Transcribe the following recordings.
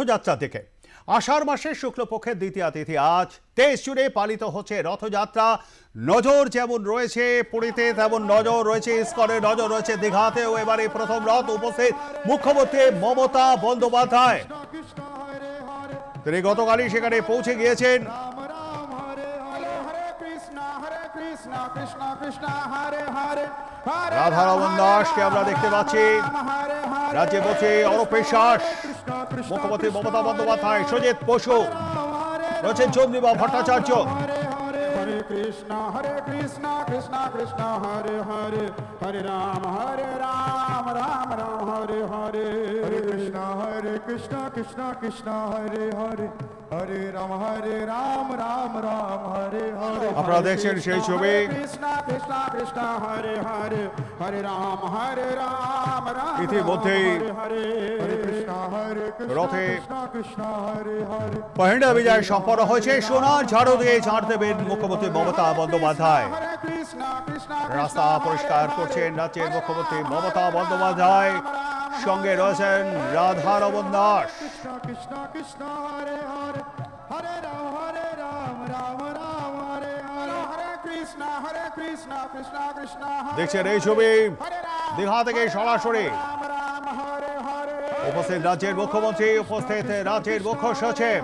রথযাত্রা থেকে আষাঢ় মাসের শুক্লপক্ষের দ্বিতীয় তিথি আজ। দেশ জুড়ে পালিত হচ্ছে রথযাত্রা। নজর যেমন রয়েছে পুরীতে, তেমন নজর রয়েছে ইস্কনে, নজর রয়েছে দীঘাতেও। এবারে প্রথম রথ উপস্থিত মুখ্যমন্ত্রী মমতা বন্দ্যোপাধ্যায়। তিনি গতকালই সেখানে পৌঁছে গিয়েছেন। রাধা রমন দাসকে আমরা দেখতে পাচ্ছি। রাজ্যে বসে অরূপ বিশ্বাস। মুখ্যমন্ত্রী মমতা বন্দ্যোপাধ্যায় সজিত বসু রয়েছেন চন্দ্রিমা ভট্টাচার্য কৃষ্ণ হরে কৃষ্ণ কৃষ্ণ কৃষ্ণ হরে হরে হরে রাম হরে রাম রাম রাম হরে হরে। হরে কৃষ্ণ হরে কৃষ্ণ কৃষ্ণ কৃষ্ণ হরে হরে হরে রাম হরে রাম রাম রাম হরে হরে। আপনারা দেখছেন সেই ছবি। কৃষ্ণ কৃষ্ণ কৃষ্ণ হরে হরে হরে রাম হরে রাম রাম ইতিমধ্যেই হরে হরে। কৃষ্ণ হরে কৃষ্ণ রথে কৃষ্ণ কৃষ্ণ হরে হরে। পহেন্ডা বিজয় সম্পন্ন হয়েছে। সোনার ঝাড়ু দিয়ে ঝাড় দেবেন মুখ্যমন্ত্রী মমতা বন্দ্যোপাধ্যায়। রাস্তা পরিষ্কার করছেন রাজ্যের মুখ্যমন্ত্রী মমতা বন্দ্যোপাধ্যায়। সঙ্গে রয়েছেন রাধা রমন দাস। দেখছেন এই ছবি দীঘা থেকে সরাসরি। উপস্থিত রাজ্যের মুখ্যমন্ত্রী, উপস্থিত রাজ্যের মুখ্য সচিব।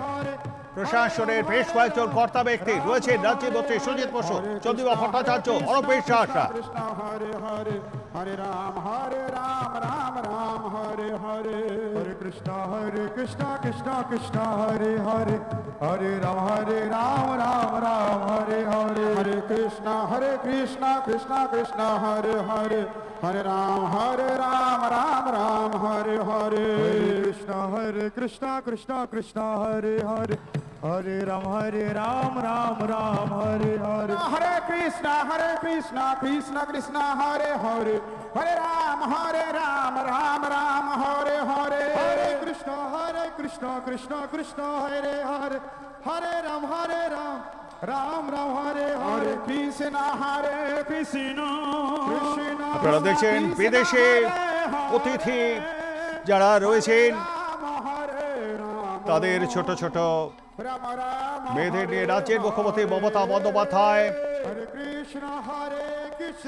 প্রশাসনের বেশ কয়েকজন কর্তা ব্যক্তি রয়েছেন। রাজ্যের মন্ত্রী সুজিত বসু, চন্দ্রিমা ভট্টাচার্য অরূপ কৃষ্ণ, হরে হরে হরে রাম হরে রাম রাম রাম, হরে হরে। হরে কৃষ্ণ হরে কৃষ্ণ কৃষ্ণ কৃষ্ণ, হরে হরে। হরে রাম হরে রাম রাম রাম, হরে হরে। হরে কৃষ্ণ হরে কৃষ্ণ কৃষ্ণ কৃষ্ণ, হরে হরে। হরে রাম হরে রাম রাম রাম হরে। হরে কৃষ্ণ হরে কৃষ্ণ কৃষ্ণ কৃষ্ণ, হরে হরে। হরে রাম হরে রাম রাম রাম হরে হরে। হরে কৃষ্ণ হরে কৃষ্ণ কৃষ্ণ কৃষ্ণ হরে হরে। হরে রাম হরে রাম রাম রাম হরে হরে। হরে কৃষ্ণ হরে কৃষ্ণ কৃষ্ণ কৃষ্ণ হরে হরে। হরে রাম হরে রাম রাম রাম হরে হরে। হরে কৃষ্ণ হরে কৃষ্ণ। কৃষ্ণ আপনারা দেখছেন বিদেশে অতিথি যারা রয়েছেন রাম হরে রাম তাদের ছোট ছোট মেয়েদের নিয়ে রাজ্যের মুখ্যমন্ত্রী মমতা বন্দ্যোপাধ্যায়।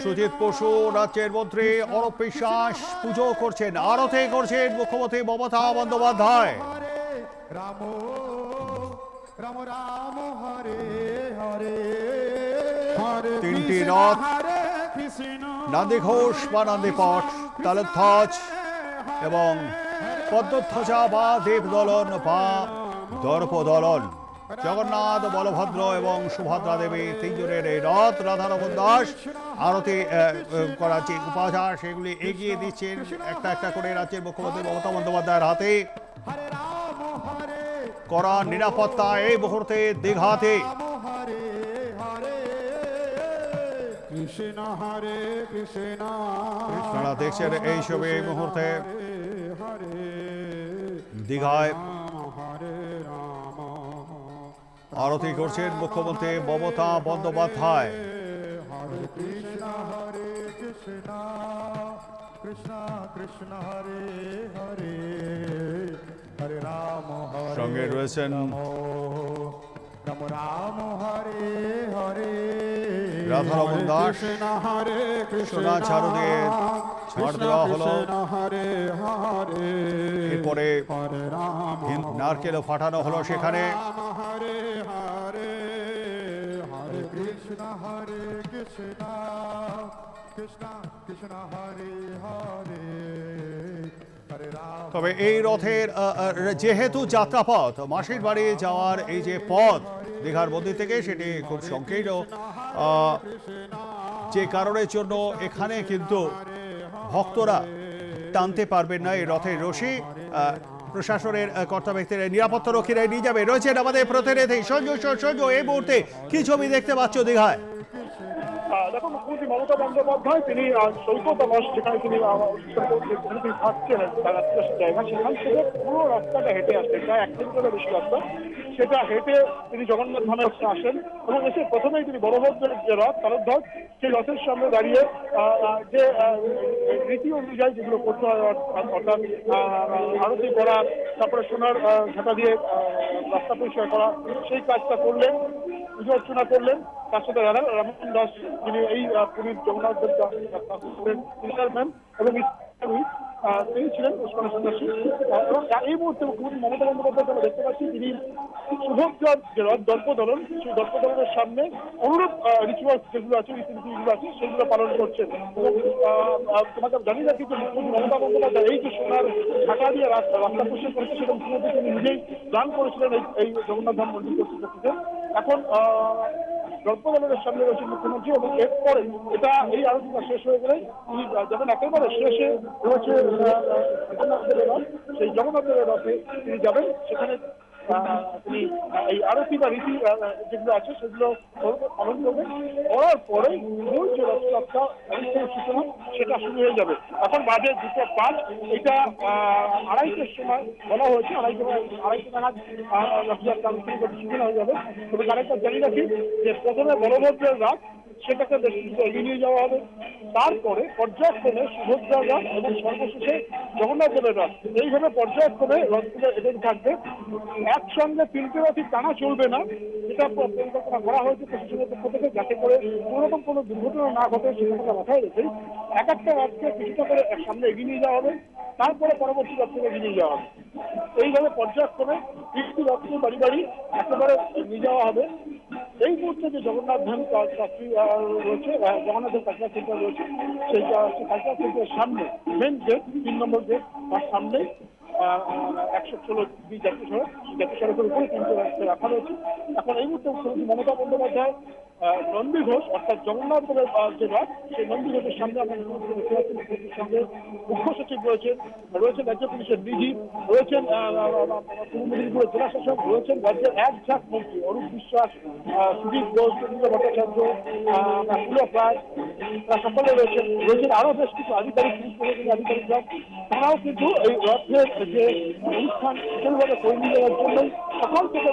সুজিত বসু রাজ্যের মন্ত্রী অরূপ বিশ্বাস পুজো করছেন আরতে করছেন মুখ্যমন্ত্রী মমতা বন্দ্যোপাধ্যায়। রাম রাম রাম হরে হরে। তিনটি রথ নান্দি ঘোষ বা নান্দিপট তালধ্বজ এবং পদ্মধ্বজা বা দেবদলন বা দর্পদলন। জগন্নাথ বলভদ্র এবং সুভদ্রা দেবী তিনজনের এই রথ রাধারমন দাস আরতি করার যে উপাচার সেগুলি এগিয়ে দিচ্ছেন একটা একটা করে রাজ্যের মুখ্যমন্ত্রী মমতা বন্দ্যোপাধ্যায়ের হাতে। করা নিরাপত্তা এই মুহূর্তে দীঘাতে। আপনারা দেখছেন এই ছবি এই মুহূর্তে হরে। দীঘায় আরতি করছেন মুখ্যমন্ত্রী মমতা বন্দ্যোপাধ্যায়। হরে কৃষ্ণ হরে কৃষ্ণ কৃষ্ণ কৃষ্ণ হরে হরে হরে রাম হরে সঙ্গে রয়েছেন রাম রাম হরে হরে রাধারমন দাস। কৃষ্ণ হরে কৃষ্ণ সোনা ঝাড়ু দিয়ে ছাড় দেওয়া হলো। এরপরে নারকেলও ফাটানো হলো সেখানে। তবে এই রথের যেহেতু যাত্রাপথ মাসির বাড়ি যাওয়ার এই যে পথ দীঘার মন্দির থেকে সেটি খুব সংকীর্ণ। আহ, যে কারণের জন্য এখানে কিন্তু ভক্তরা টানতে পারবেন না এই রথের রশি। প্রশাসনের কর্তা ব্যক্তিরা নিরাপত্তা রক্ষীরা নিয়ে যাবে। রয়েছেন আমাদের প্রতিনিধি। সঞ্জয় সঞ্জয় এই মুহূর্তে কি ছবি দেখতে পাচ্ছ দীঘায়? দেখো মুখ্যমন্ত্রী মমতা বন্দ্যোপাধ্যায়, তিনি যেখানে তিনি জায়গা সেখান থেকে পুরো রাস্তাটা হেঁটে প্রায় এক কিলোমিটার বেশি রাস্তা। সেটা হেঁটে তিনি জগন্নাথ ধামে আসেন এবং এসে প্রথমেই তিনি বড়ভদ্রের যে রথ তালধ্বজ সেই রথের সামনে দাঁড়িয়ে যে রীতি অনুযায়ী যেগুলো করতে হয় অর্থাৎ আরতি করা, তারপরে সোনার ঝাঁটা দিয়ে রাস্তা পরিষ্কার করা, সেই কাজটা করলেন, পুজো অর্চনা করলেন, তার সাথে রাধা রামন দাস যিনি এই পুরীর জগন্নাথ দেব চেয়ারম্যান এবং তিনি ছিলেন এবং এই মুহূর্তে মুখ্যমন্ত্রী মমতা বন্দ্যোপাধ্যায় আমরা দেখতে পাচ্ছি তিনি রথ দর্পদলন সেই দর্পদলনের সামনে অনুরূপ রিচুয়ালস যেগুলো আছে রীতিনীতিগুলো আছে সেগুলো পালন আহ, তোমাকে জানিয়ে রাখি যে মুখ্যমন্ত্রী মমতা বন্দ্যোপাধ্যায় এই যে সোনার ঢাকা দিয়ে রাস্তা রাস্তা পরিষ্কার করেছে মুখ্যমন্ত্রী তিনি নিজেই দান করেছিলেন এই জগন্নাথ ধাম মন্দির এখন আহ, সামনে রয়েছে মুখ্যমন্ত্রী এবং এরপরে এটা এই আলোচনা শেষ হয়ে গেলে তিনি যখন একেবারে শেষে রয়েছে সেই জগন্নাথ দেবের রথে তিনি যাবেন সেখানে রথযাত্রা অনুষ্ঠানের সূচনা সেটা শুরু হয়ে যাবে এখন বাজে দুটো পাঁচ এটা আড়াইটের সময় বলা হয়েছে আড়াইটে রথযাত্রা অনুষ্ঠানের সূচনা হয়ে যাবে তবে আরেকটা জানি রাখি যে প্রথমে বলভদ্রের রাত সেটাকে বেশ কিছু এগিয়ে নিয়ে যাওয়া হবে। তারপরে পর্যায়ক্রমে সুভদ্রা রথ এবং সর্বশেষে জগন্নাথ দেবের রথ এইভাবে পর্যায়ক্রমে রথগুলো এদের থাকবে। একসঙ্গে তিনটে রথই টানা চলবে না। এটা পরিকল্পনা করা হয়েছে প্রশাসনের পক্ষ থেকে যাতে করে কোনোরকম কোনো দুর্ঘটনা না ঘটে সে কথা মাথায় রেখে এক একটা রথকে কিছুটা করে সামনে এগিয়ে নিয়ে যাওয়া হবে, তারপরে পরবর্তী রথকে এগিয়ে নিয়ে যাওয়া হবে। এইভাবে পর্যায়ক্রমে তিনটি রথকে বাড়ি বাড়ি একেবারে নিয়ে যাওয়া হবে। এই মুহূর্তে যে জগন্নাথ ধাম চাকরি রয়েছে জগন্নাথ ধাম কালচার সেন্টার রয়েছে সেই কালচার সেন্টারের সামনে মেন গেট তিন নম্বর গেট তার সামনে। একশো ষোলো দুই জাতীয় সড়ক, জাতীয় সড়কের উপরে কিন্তু রাখা রয়েছে। এখন এই মুহূর্তে মমতা বন্দ্যোপাধ্যায় নন্দী ঘোষ অর্থাৎ জগন্নাথ দেবের আহ, যে রথ সেই নন্দী ঘোষের সামনে মুখ্যমন্ত্রীর সঙ্গে মুখ্য সচিব রয়েছেন রয়েছেন রাজ্য পুলিশের ডিজি রয়েছেন পূর্ব মেদিনীপুরের জেলা শাসক রয়েছেন রাজ্যের এক ঝাঁক মন্ত্রী অরূপ বিশ্বাস সুদীপ ঘোষ সুদীপ ভট্টাচার্য রায় সকলে রয়েছেন। রয়েছেন আরও বেশ কিছু আধিকারিক পুলিশ প্রশাসনের আধিকারিকরা। তারাও কিন্তু এই রথের যে অনুষ্ঠান সুন্দরভাবে করে নিয়ে যাওয়ার জন্যই সকাল থেকে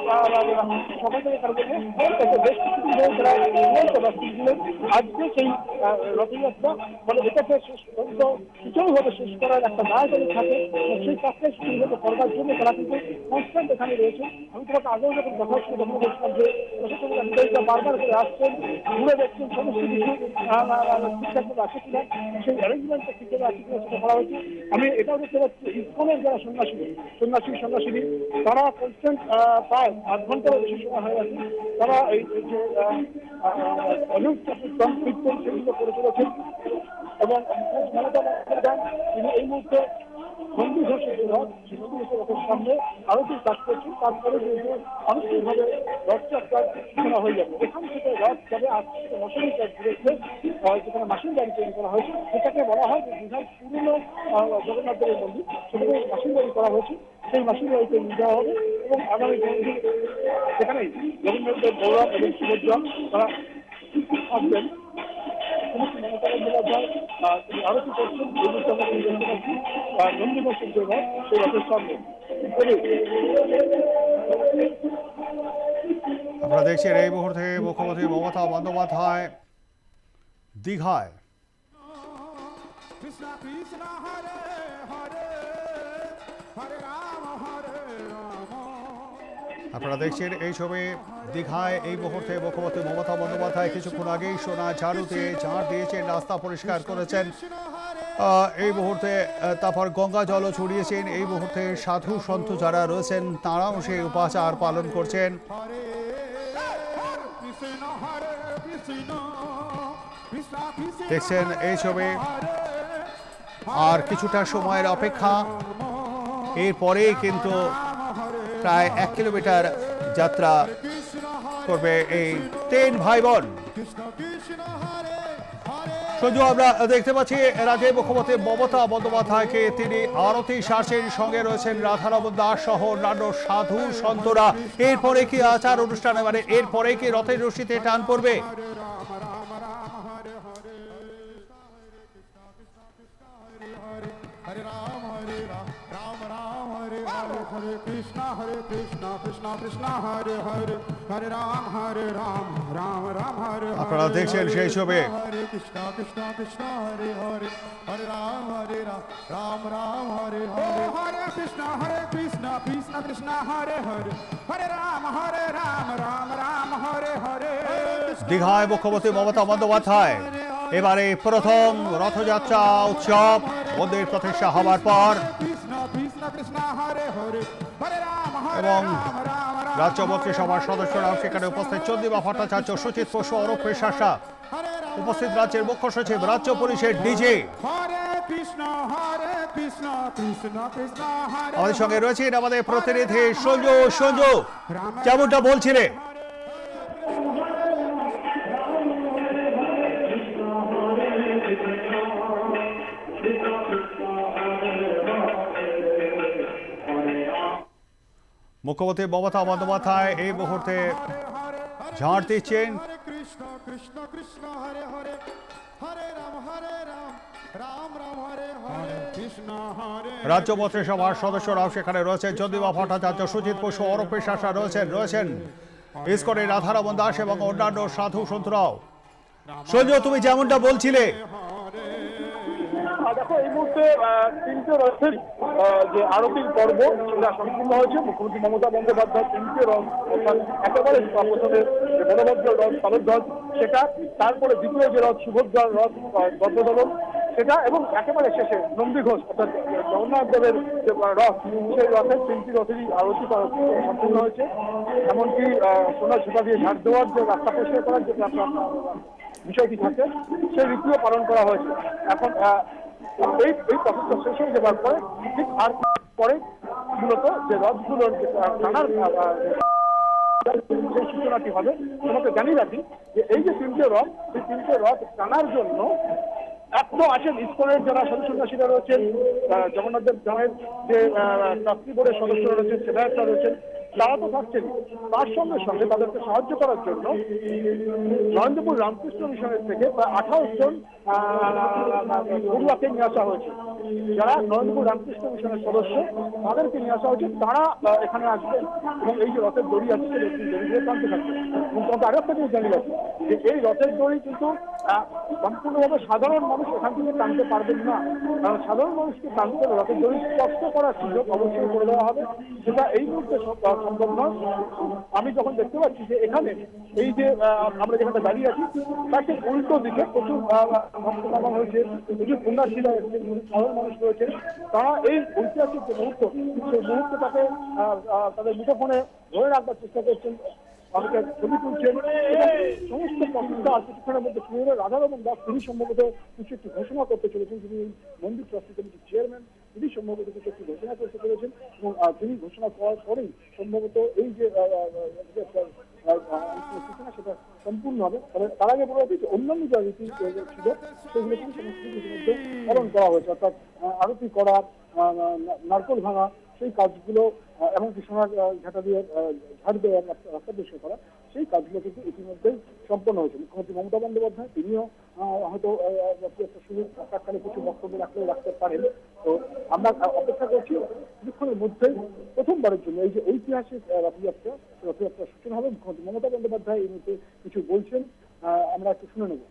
সকাল থেকে তাকে বেশ কিছুদিন ধরে আজকে সেই রথযাত্রা মানে এটাকে শেষ করার একটা দায় থাকে। সেই করবার জন্য। তারা কিন্তু কনস্ট্যান্ট এখানে রয়েছে। আমি তোমাকে আগেও যখন কথা বলছিলাম যে প্রশাসনের আধিকারিকরা বারবার করে আসছেন ঘুরে দেখছেন সমস্ত কিছু আহ, আহ, আহ, ঠিকঠাক মতো আছে কিনা সেই অ্যারেঞ্জমেন্টটা ঠিকঠাক আছে কিনা সেটা করা হয়েছে। আমি এটাও দেখতে পাচ্ছি ইসকনের যারা সন্ন্যাসী সন্ন্যাসী সন্ন্যাসিনী তারা কনস্ট্যান্ট প্রায় আধ ঘণ্টার বেশি হয়ে গেছে। তারা এই যে অনেক কীর্তন সেগুলো করে চলেছেন। এবং তিনি এই মুহূর্তে বন্ধু ঘোষের রথ কাজ করছেন। তারপরে কিন্তু আনুষ্ঠানিকভাবে রথযাত্রার সূচনা হয়ে যাবে এখান থেকে রথ যাবে আজ থেকে মশারি কাজ যেখানে মাসির বাড়ি তৈরি করা হয়েছে, সেটাকে বলা হয় যে দীঘার পুরনো জগন্নাথ মন্দির। সেটাকে বাড়ি করা হয়েছে। সেই মাসির বাড়িতে যাওয়া হবে এবং আগামী দিনদিন সেখানেই জগন্নাথ গৌরব এবং সুভদ্রা তারা আসবেন। আরতি করছেন এই মুহূর্তে আমরা সেই রথের সামনে। দেখছেন এই মুহূর্তে মুখ্যমন্ত্রী মমতা বন্দ্যোপাধ্যায় দীঘায়। কৃষ্ণ কৃষ্ণ হরে হরে আপনারা দেখছেন এই ছবি দীঘায় এই মুহূর্তে মুখ্যমন্ত্রী মমতা বন্দ্যোপাধ্যায় কিছুক্ষণ আগেই সোনা ঝাড়ুতে ঝাড় দিয়েছেন, রাস্তা পরিষ্কার করেছেন। এই মুহূর্তে তারপর গঙ্গা জলও ছড়িয়েছেন। এই মুহূর্তে সাধু সন্ত যারা রয়েছেন, তাঁরাও সেই উপাচার পালন করছেন। দেখছেন এই ছবি আর কিছুটা সময়ের অপেক্ষা। এরপরেই কিন্তু প্রায় এক কিলোমিটার যাত্রা করবে এই তিন ভাই বোন সঞ্জু আমরা দেখতে পাচ্ছি, রাজ্যের মুখ্যমন্ত্রী মমতা বন্দ্যোপাধ্যায়কে তিনি আরতি শাসের সঙ্গে রয়েছেন রাধারমন দাস সহ অন্যান্য সাধু সন্তরা। এরপরে কি আচার অনুষ্ঠানে মানে এরপরে কি রথের রশিতে টান পড়বে? হরে কৃষ্ণ হরে কৃষ্ণ কৃষ্ণ কৃষ্ণ হরে হরে হরে রাম হরে রাম রাম রাম হরে আপনারা দেখছেন সেই ছবি হরে কৃষ্ণ কৃষ্ণ কৃষ্ণ হরে হরে হরে রাম হরে রাম রাম হরে হরে। হরে কৃষ্ণ হরে কৃষ্ণ কৃষ্ণ কৃষ্ণ হরে হরে হরে রাম হরে রাম রাম রাম হরে হরে। দীঘায় মুখ্যমন্ত্রী মমতা বন্দ্যোপাধ্যায়। এবারে প্রথম রথযাত্রা উৎসব। মন্দির প্রতিষ্ঠা হওয়ার পর এবং রাজ্য মন্ত্রিসভার সদস্যরাও সেখানে উপস্থিত। চন্দীবা ভট্টাচার্য সুচিত বসু অরূপ শাসা উপস্থিত রাজ্যের মুখ্য সচিব রাজ্য পুলিশের ডিজে। আমাদের সঙ্গে রয়েছেন আমাদের প্রতিনিধি সঞ্জু সঞ্জু কেমনটা বলছিলে মুখ্যমন্ত্রী মমতা বন্দ্যোপাধ্যায় এই মুহূর্তে ঝাড় দিচ্ছেন। রাজ্য মন্ত্রিসভার সদস্যরাও সেখানে রয়েছেন। চন্দ্রিমা ভট্টাচার্য, সুজিত বসু অরূপেশ শাসা রয়েছেন রয়েছেন ইস্কনের রাধারমন দাস এবং অন্যান্য সাধু সন্তরাও। সঞ্জু তুমি যেমনটা বলছিলে মুহূর্তে তিনটে রথের যে আরতির পর্ব সেটা সম্পূর্ণ হয়েছে। মুখ্যমন্ত্রী মমতা বন্দ্যোপাধ্যায় তিনটে রথ, অর্থাৎ একেবারে প্রথমে যে বলভদ্র রথ সলধ্বজ সেটা, তারপরে দ্বিতীয় যে রথ, সুভদ্রার রথ গদ্যদলন সেটা, এবং একেবারে শেষে নন্দী ঘোষ, অর্থাৎ জগন্নাথ দেবের যে রথ, সেই রথের তিনটি রথেরই আরতি সম্পূর্ণ হয়েছে। এমনকি সোনার সুতা দিয়ে ঝাড় দেওয়ার যে রাস্তা পরিষ্কার করার যে বিষয়টি থাকে, সেই রীতিও পালন করা হয়েছে। এখন এই এই প্রসেসটা শেষ হয়ে যাবার পরে ঠিক আর পরে মূলত যে আহ, আহ, সেই সূচনাটি হবে তোমাকে জানিয়ে রাখি যে এই যে তিনটে রথ সেই তিনটে রথ টানার জন্য এক তো আছেন ইস্কনের যারা সদস্যরা রয়েছেন আহ, জগন্নাথ দেব ধামের যে ট্রাস্টি বোর্ডের সদস্যরা রয়েছেন সেবায়তরা রয়েছেন তারা তো থাকছেন তার সঙ্গে সঙ্গে তাদেরকে সাহায্য করার জন্য নরেন্দ্রপুর রামকৃষ্ণ মিশনের থেকে প্রায় আঠাশ জন পড়ুয়াকে নিয়ে আসা হয়েছে। যারা নরেন্দ্রপুর রামকৃষ্ণ মিশনের সদস্য, তাদেরকে নিয়ে আসা হয়েছে, তারা এখানে আসবে এবং এই যে রথের দড়ি আছে সেই থাকবে। এবং তোমাকে আরও একটা জানিয়ে যে এই রথের দড়ি কিন্তু সম্পূর্ণভাবে সাধারণ মানুষ এখান থেকে টানতে পারবেন না। কারণ সাধারণ মানুষকে টানতে রথের দড়ি স্পষ্ট করার সুযোগ অবশ্যই করে দেওয়া হবে। সেটা এই মুহূর্তে সম্ভব নয়। আমি যখন দেখতে পাচ্ছি যে এখানে এই যে আমরা যেখানে দাঁড়িয়ে আছি, তাকে উল্টো দিকে প্রচুর সমাগম হয়েছে প্রচুর পুণ্যার্থীরা প্রচুর সাধারণ মানুষ রয়েছে। তারা এই ঐতিহাসিক যে মুহূর্ত, সেই মুহূর্তটাকে তাদের মুঠোফোনে ধরে রাখবার চেষ্টা করছেন। অনেকে ছবি তুলছেন সমস্ত প্রসেসটা আর কিছুক্ষণের মধ্যে শুরু রাধারমন দাস তিনি সম্ভবত কিছু একটি ঘোষণা করতে চলেছেন। তিনি মন্দির ট্রাস্টি কমিটির চেয়ারম্যান। তিনি সম্ভবত কিছু একটি ঘোষণা করতে চলেছেন এবং তিনি ঘোষণা করার পরেই সম্ভবত এই যে সেটা সম্পূর্ণ হবে। তবে তার আগে বলা হচ্ছে অন্যান্য যা রীতি ছিল সেগুলো কিন্তু সমস্ত কিছু পালন করা হয়েছে। অর্থাৎ আরতি করা নারকোল ভাঙা সেই কাজগুলো এমনকি সোনার ঝাঁটা দিয়ে ঝাড় দেওয়া রাস্তা পরিষ্কার করা, সেই কাজগুলো কিন্তু ইতিমধ্যেই সম্পন্ন হয়েছে। মুখ্যমন্ত্রী মমতা বন্দ্যোপাধ্যায়, তিনিও হয়তো শুরু প্রাককালে কিছু বক্তব্য রাখলেও রাখতে পারেন। তো আমরা অপেক্ষা করছি কিছুক্ষণের মধ্যেই প্রথমবারের জন্য এই যে ঐতিহাসিক রথযাত্রা, রথযাত্রার সূচনা হবে। মুখ্যমন্ত্রী মমতা বন্দ্যোপাধ্যায় এই মুহূর্তে কিছু বলছেন আমরা একটু শুনে নেব।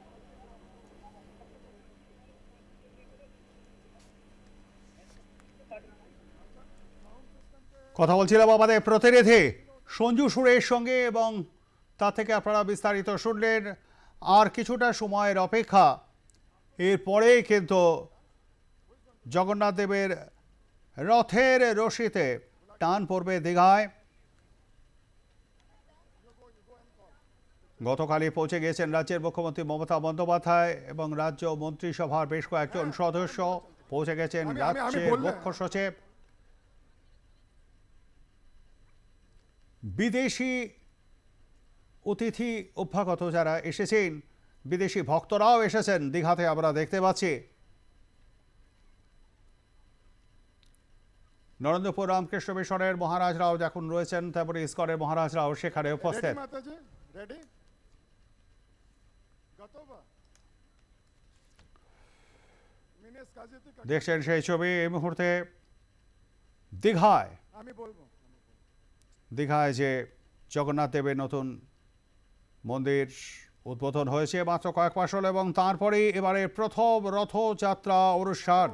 কথা বলছিলাম আমাদের প্রতিনিধি সঞ্জু সুরের সঙ্গে এবং তা থেকে আপনারা বিস্তারিত শুনলেন আর কিছুটা সময়ের অপেক্ষা। এরপরেই কিন্তু জগন্নাথ দেবের রথের রশিতে টান পড়বে দীঘায়। গতকালই পৌঁছে গিয়েছেন রাজ্যের মুখ্যমন্ত্রী মমতা বন্দ্যোপাধ্যায় এবং রাজ্য মন্ত্রিসভার বেশ কয়েকজন সদস্য পৌঁছে গেছেন রাজ্যের মুখ্য সচিব। বিদেশি অতিথি অভ্যাগত যারা এসেছেন বিদেশি ভক্তরাও এসেছেন দীঘাতে আমরা দেখতে পাচ্ছি। নরেন্দ্রপুর রামকৃষ্ণ মিশনের মহারাজরাও যখন রয়েছেন তেমনি ইস্কনের মহারাজরাও সেখানে উপস্থিত। দেখছেন সেই ছবি এই মুহূর্তে দীঘায়। আমি বলব। দীঘায় যে জগন্নাথ দেবের নতুন মন্দির উদ্বোধন হয়েছে মাত্র কয়েক মাস হল এবং তারপরেই এবারে প্রথম রথযাত্রা অনুষ্ঠান।